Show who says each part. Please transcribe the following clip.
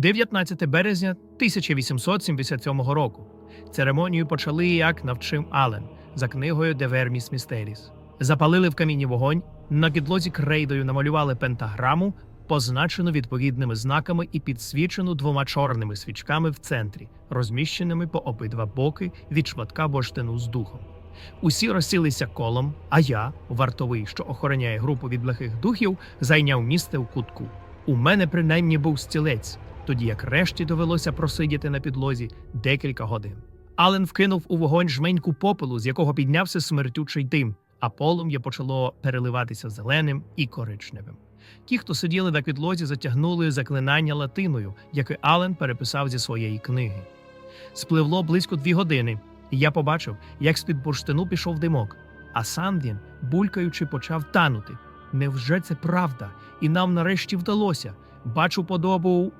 Speaker 1: 19 березня 1877 року. Церемонію почали, як навчив Ален, за книгою Vermis Mysteris. Запалили в каміні вогонь, на підлозі крейдою намалювали пентаграму, позначену відповідними знаками і підсвічену двома чорними свічками в центрі, розміщеними по обидва боки від шматка бурштину з духом. Усі розсілися колом, а я, вартовий, що охороняє групу від благих духів, зайняв місце в кутку. У мене принаймні був стілець, тоді як решті довелося просидіти на підлозі декілька годин. Ален вкинув у вогонь жменьку попелу, з якого піднявся смертючий дим, а полум'я почало переливатися зеленим і коричневим. Ті, хто сиділи на підлозі, затягнули заклинання латиною, яке Ален переписав зі своєї книги. Спливло близько дві години, і я побачив, як з-під бурштину пішов димок, а сам він, булькаючи, почав танути. Невже це правда? І нам нарешті вдалося. Бачу подобу